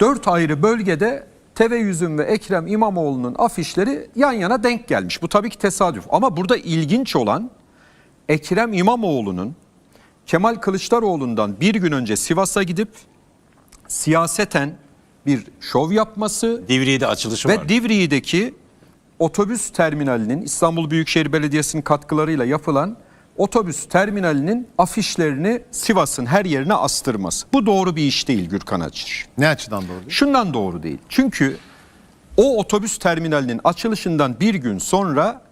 Dört ayrı bölgede Teve Yüzüm ve Ekrem İmamoğlu'nun afişleri yan yana denk gelmiş. Bu tabii ki tesadüf. Ama burada ilginç olan Ekrem İmamoğlu'nun Kemal Kılıçdaroğlu'ndan bir gün önce Sivas'a gidip siyaseten bir şov yapması Divriği'de açılışı ve var. Divriği'deki otobüs terminalinin İstanbul Büyükşehir Belediyesi'nin katkılarıyla yapılan otobüs terminalinin afişlerini Sivas'ın her yerine astırması. Bu doğru bir iş değil Gürkan Açır. Ne açıdan doğru değil? Şundan doğru değil. Çünkü o otobüs terminalinin açılışından bir gün sonra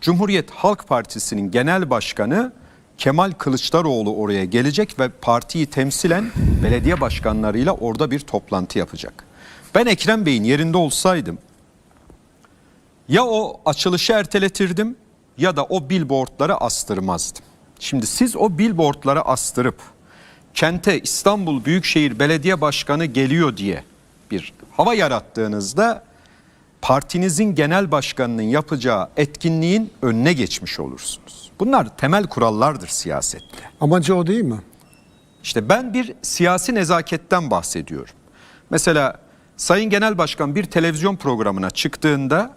Cumhuriyet Halk Partisi'nin genel başkanı Kemal Kılıçdaroğlu oraya gelecek ve partiyi temsilen belediye başkanlarıyla orada bir toplantı yapacak. Ben Ekrem Bey'in yerinde olsaydım ya o açılışı erteletirdim ya da o billboardları astırmazdım. Şimdi siz o billboardları astırıp kente İstanbul Büyükşehir Belediye Başkanı geliyor diye bir hava yarattığınızda partinizin genel başkanının yapacağı etkinliğin önüne geçmiş olursunuz. Bunlar temel kurallardır siyasette. Amacı o değil mi? İşte ben bir siyasi nezaketten bahsediyorum. Mesela Sayın Genel Başkan bir televizyon programına çıktığında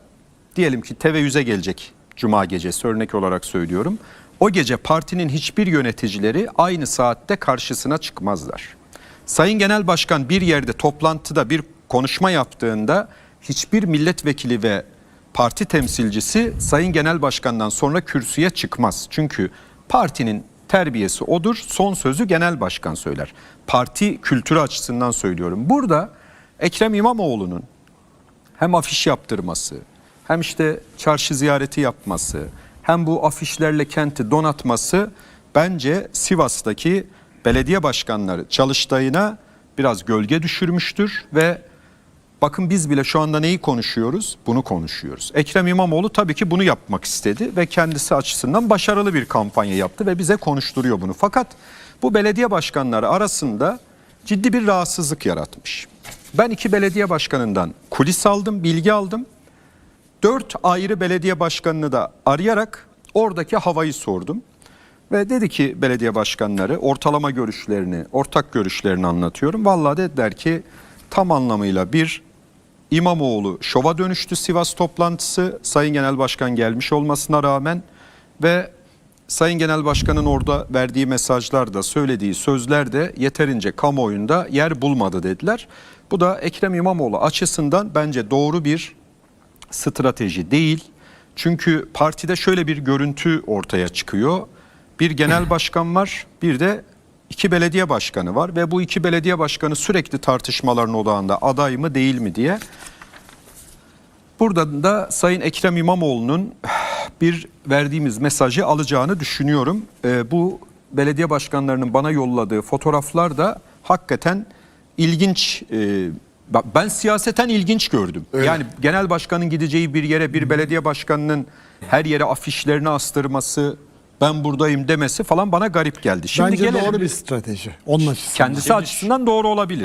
diyelim ki TV100'e gelecek cuma gecesi örnek olarak söylüyorum. O gece partinin hiçbir yöneticileri aynı saatte karşısına çıkmazlar. Sayın Genel Başkan bir yerde toplantıda bir konuşma yaptığında hiçbir milletvekili ve parti temsilcisi Sayın Genel Başkan'dan sonra kürsüye çıkmaz. Çünkü partinin terbiyesi odur. Son sözü genel başkan söyler. Parti kültürü açısından söylüyorum. Burada Ekrem İmamoğlu'nun hem afiş yaptırması, hem işte çarşı ziyareti yapması, hem bu afişlerle kenti donatması bence Sivas'taki belediye başkanları çalıştayına biraz gölge düşürmüştür ve bakın biz bile şu anda neyi konuşuyoruz? Bunu konuşuyoruz. Ekrem İmamoğlu tabii ki bunu yapmak istedi ve kendisi açısından başarılı bir kampanya yaptı ve bize konuşturuyor bunu. Fakat bu belediye başkanları arasında ciddi bir rahatsızlık yaratmış. Ben iki belediye başkanından kulis aldım, bilgi aldım dört ayrı belediye başkanını da arayarak oradaki havayı sordum. Ve dedi ki belediye başkanları ortalama görüşlerini, ortak görüşlerini anlatıyorum. Vallahi dediler ki tam anlamıyla bir İmamoğlu şova dönüştü Sivas toplantısı. Sayın Genel Başkan gelmiş olmasına rağmen ve Sayın Genel Başkan'ın orada verdiği mesajlar da söylediği sözler de yeterince kamuoyunda yer bulmadı dediler. Bu da Ekrem İmamoğlu açısından bence doğru bir strateji değil. Çünkü partide şöyle bir görüntü ortaya çıkıyor. Bir genel başkan var, bir de iki belediye başkanı var ve bu iki belediye başkanı sürekli tartışmaların odağında aday mı değil mi diye. Burada da Sayın Ekrem İmamoğlu'nun bir verdiğimiz mesajı alacağını düşünüyorum. Ee, bu belediye başkanlarının bana yolladığı fotoğraflar da hakikaten ilginç. e, ben siyaseten ilginç gördüm. Yani genel başkanın gideceği bir yere bir belediye başkanının her yere afişlerini astırması, ben buradayım demesi falan bana garip geldi. Şimdi Bence gelelim- doğru bir strateji. Onun açısından. kendisi açısından doğru olabilir.